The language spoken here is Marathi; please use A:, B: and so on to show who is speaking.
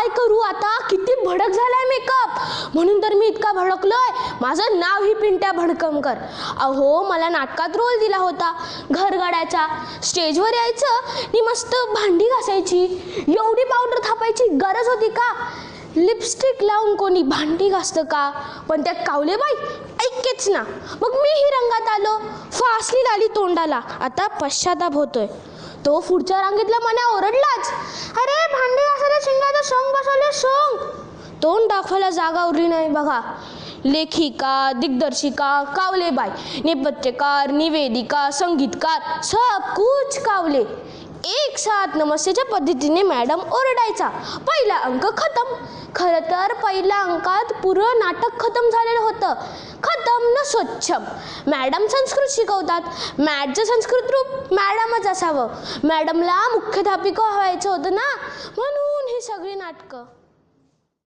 A: काय करू आता? किती भडक झालाय मेकअप म्हणून तर मी इतका भडकलोय. माझं नाव ही पिंट्या भडकमकर. अहो मला नाटकात रोल दिला होता. घरगाड्याचा. स्टेजवर यायचं. आणि मस्त भांडी घासायची. एवढी पावडर थापायची गरज होती का? लिपस्टिक लावून कोणी भांडी घासतं का? पण त्या कावलेबाई ऐकेच ना. मग मीही रंगात आलो. फासली आली तोंडाला. आता पश्चाताप होतोय. तो पुढच्या रांगेतला मना ओरडलाच. अरे सॉन्ग. तोंड दाखवायला जागा उरली नाही बघा. लेखिका दिग्दर्शिका कावलेबाई नेपथ्यकार निवेदिका संगीतकार सब कुछ कावले. एक साथ नमस्तेच्या पद्धतीने मॅडम ओरडायचा. पहिला अंक खतम. खरं तर पहिल्या अंकात पुरं नाटक खतम झालेलं होतं. खतम न स्वच्छम. मॅडम संस्कृत शिकवतात. मॅडचं संस्कृत रूप मॅडमच असावं. मॅडमला मुख्याध्यापिका व्हायचं होतं ना? म्हणून ही सगळी नाटकं.